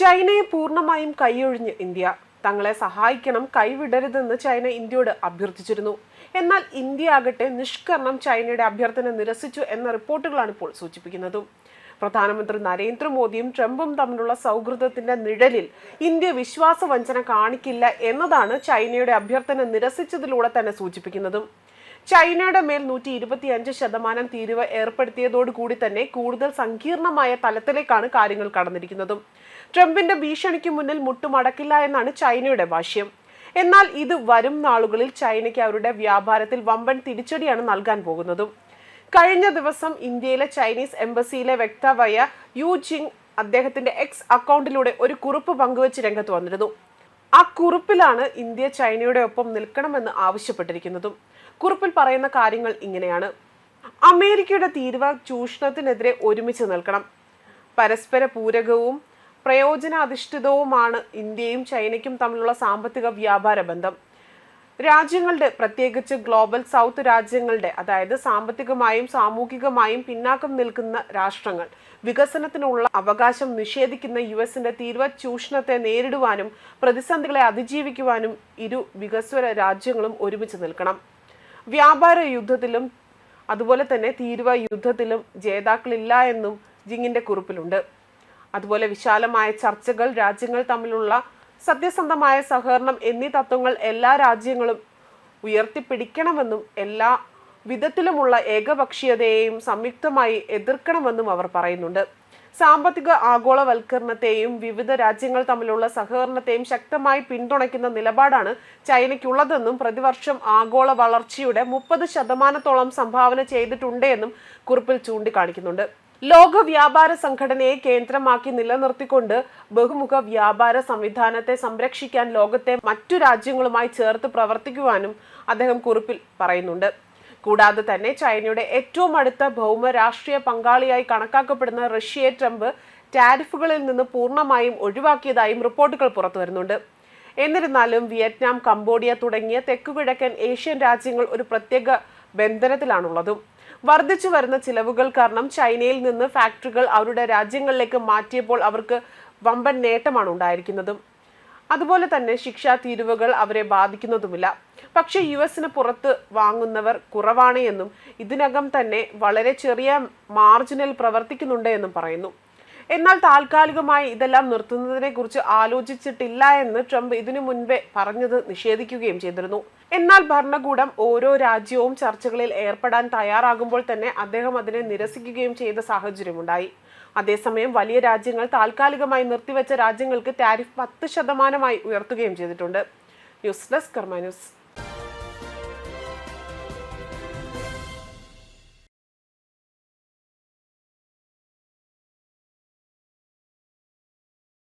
ചൈനയെ പൂർണമായും കൈയൊഴിഞ്ഞ് ഇന്ത്യ. തങ്ങളെ സഹായിക്കണം കൈവിടരുതെന്ന് ചൈന ഇന്ത്യയോട് അഭ്യർത്ഥിച്ചിരുന്നു. എന്നാൽ ഇന്ത്യ ആകട്ടെ നിഷ്കരണം ചൈനയുടെ അഭ്യർത്ഥന നിരസിച്ചു എന്ന റിപ്പോർട്ടുകളാണ് ഇപ്പോൾ സൂചിപ്പിക്കുന്നത്. പ്രധാനമന്ത്രി നരേന്ദ്രമോദിയും ട്രംപും തമ്മിലുള്ള സൗഹൃദത്തിന്റെ നിഴലിൽ ഇന്ത്യ വിശ്വാസവഞ്ചന കാണിക്കില്ല എന്നതാണ് ചൈനയുടെ അഭ്യർത്ഥന നിരസിച്ചതിലൂടെ തന്നെ സൂചിപ്പിക്കുന്നതും. ചൈനയുടെ മേൽ നൂറ്റി ഇരുപത്തിയഞ്ച് ശതമാനം തീരുവ ഏർപ്പെടുത്തിയതോടുകൂടി തന്നെ കൂടുതൽ സങ്കീർണമായ തലത്തിലേക്കാണ് കാര്യങ്ങൾ കടന്നിരിക്കുന്നതും. ട്രംപിന്റെ ഭീഷണിക്ക് മുന്നിൽ മുട്ടുമടക്കില്ല എന്നാണ് ചൈനയുടെ ഭാഷ്യം എന്നാൽ ഇത് വരും നാളുകളിൽ ചൈനയ്ക്ക് അവരുടെ വ്യാപാരത്തിൽ വമ്പൻ തിരിച്ചടിയാണ് നൽകാൻ പോകുന്നതും. കഴിഞ്ഞ ദിവസം ഇന്ത്യയിലെ ചൈനീസ് എംബസിയിലെ വക്താവായ യു ജിങ് അദ്ദേഹത്തിന്റെ എക്സ് അക്കൗണ്ടിലൂടെ ഒരു കുറിപ്പ് പങ്കുവച്ച് രംഗത്ത് വന്നിരുന്നു. ആ കുറിപ്പിലാണ് ഇന്ത്യ ചൈനയുടെ ഒപ്പം നിൽക്കണമെന്ന് ആവശ്യപ്പെട്ടിരിക്കുന്നതും. കുറിപ്പിൽ പറയുന്ന കാര്യങ്ങൾ ഇങ്ങനെയാണ്. അമേരിക്കയുടെ തീരുവ ചൂഷണത്തിനെതിരെ ഒരുമിച്ച് നിൽക്കണം. പരസ്പര പൂരകവും പ്രയോജനാധിഷ്ഠിതവുമാണ് ഇന്ത്യയും ചൈനയ്ക്കും തമ്മിലുള്ള സാമ്പത്തിക വ്യാപാര ബന്ധം. രാജ്യങ്ങളുടെ പ്രത്യേകിച്ച് ഗ്ലോബൽ സൗത്ത് രാജ്യങ്ങളുടെ അതായത് സാമ്പത്തികമായും സാമൂഹികമായും പിന്നാക്കം നിൽക്കുന്ന രാഷ്ട്രങ്ങൾ വികസനത്തിനുള്ള അവകാശം നിഷേധിക്കുന്ന യു എസിന്റെ തീവ്ര ചൂഷണത്തെ നേരിടുവാനും പ്രതിസന്ധികളെ അതിജീവിക്കുവാനും ഇരു വികസ്വര രാജ്യങ്ങളും ഒരുമിച്ച് നിൽക്കണം. വ്യാപാര യുദ്ധത്തിലും അതുപോലെ തന്നെ തീരുവ യുദ്ധത്തിലും ജേതാക്കളില്ല എന്നും ജിങ്ങിന്റെ കുറിപ്പിലുണ്ട്. അതുപോലെ വിശാലമായ ചർച്ചകൾ രാജ്യങ്ങൾ തമ്മിലുള്ള സത്യസന്ധമായ സഹകരണം എന്നീ തത്വങ്ങൾ എല്ലാ രാജ്യങ്ങളും ഉയർത്തിപ്പിടിക്കണമെന്നും എല്ലാ വിധത്തിലുമുള്ള ഏകപക്ഷീയതയെയും സംയുക്തമായി എതിർക്കണമെന്നും അവർ പറയുന്നുണ്ട്. സാമ്പത്തിക ആഗോളവൽക്കരണത്തെയും വിവിധ രാജ്യങ്ങൾ തമ്മിലുള്ള സഹകരണത്തെയും ശക്തമായി പിന്തുണയ്ക്കുന്ന നിലപാടാണ് ചൈനയ്ക്കുള്ളതെന്നും പ്രതിവർഷം ആഗോള വളർച്ചയുടെ മുപ്പത് ശതമാനത്തോളം സംഭാവന ചെയ്തിട്ടുണ്ട് എന്നും കുറിപ്പിൽ ചൂണ്ടിക്കാണിക്കുന്നുണ്ട്. ലോക വ്യാപാര സംഘടനയെ കേന്ദ്രമാക്കി നിലനിർത്തിക്കൊണ്ട് ബഹുമുഖ വ്യാപാര സംവിധാനത്തെ സംരക്ഷിക്കാൻ ലോകത്തെ മറ്റു രാജ്യങ്ങളുമായി ചേർത്ത് പ്രവർത്തിക്കുവാനും അദ്ദേഹം കുറിപ്പിൽ പറയുന്നുണ്ട്. കൂടാതെ തന്നെ ചൈനയുടെ ഏറ്റവും അടുത്ത ഭൗമ രാഷ്ട്രീയ പങ്കാളിയായി കണക്കാക്കപ്പെടുന്ന റഷ്യയെ ട്രംപ് ടാരിഫുകളിൽ നിന്ന് പൂർണമായും ഒഴിവാക്കിയതായും റിപ്പോർട്ടുകൾ പുറത്തു വരുന്നുണ്ട്. എന്നിരുന്നാലും വിയറ്റ്നാം കംബോഡിയ തുടങ്ങിയ തെക്കുകിഴക്കൻ ഏഷ്യൻ രാജ്യങ്ങൾ ഒരു പ്രത്യേക ബന്ധനത്തിലാണുള്ളതും. വർദ്ധിച്ചു വരുന്ന ചിലവുകൾ കാരണം ചൈനയിൽ നിന്ന് ഫാക്ടറികൾ അവരുടെ രാജ്യങ്ങളിലേക്ക് മാറ്റിയപ്പോൾ അവർക്ക് വമ്പൻ നേട്ടമാണ് ഉണ്ടായിരിക്കുന്നതും. അതുപോലെ തന്നെ ശിക്ഷാ തീരുവകൾ അവരെ ബാധിക്കുന്നതുമില്ല. പക്ഷേ യു എസിന് പുറത്ത് വാങ്ങുന്നവർ കുറവാണ് എന്നും ഇതിനകം തന്നെ വളരെ ചെറിയ മാർജിനിൽ പ്രവർത്തിക്കുന്നുണ്ട് എന്നും പറയുന്നു. എന്നാൽ താൽക്കാലികമായി ഇതെല്ലാം നിർത്തുന്നതിനെ കുറിച്ച് ആലോചിച്ചിട്ടില്ല എന്ന് ട്രംപ് ഇതിനു മുൻപേ പറഞ്ഞത് നിഷേധിക്കുകയും ചെയ്തിരുന്നു. എന്നാൽ ഭരണകൂടം ഓരോ രാജ്യവും ചർച്ചകളിൽ ഏർപ്പെടാൻ തയ്യാറാകുമ്പോൾ തന്നെ അദ്ദേഹം അതിനെ നിരസിക്കുകയും ചെയ്ത സാഹചര്യമുണ്ടായി. അതേസമയം വലിയ രാജ്യങ്ങൾ താൽക്കാലികമായി നിർത്തിവെച്ച രാജ്യങ്ങൾക്ക് ടാരിഫ് പത്ത് ശതമാനമായി ഉയർത്തുകയും ചെയ്തിട്ടുണ്ട്. News desk Karma news.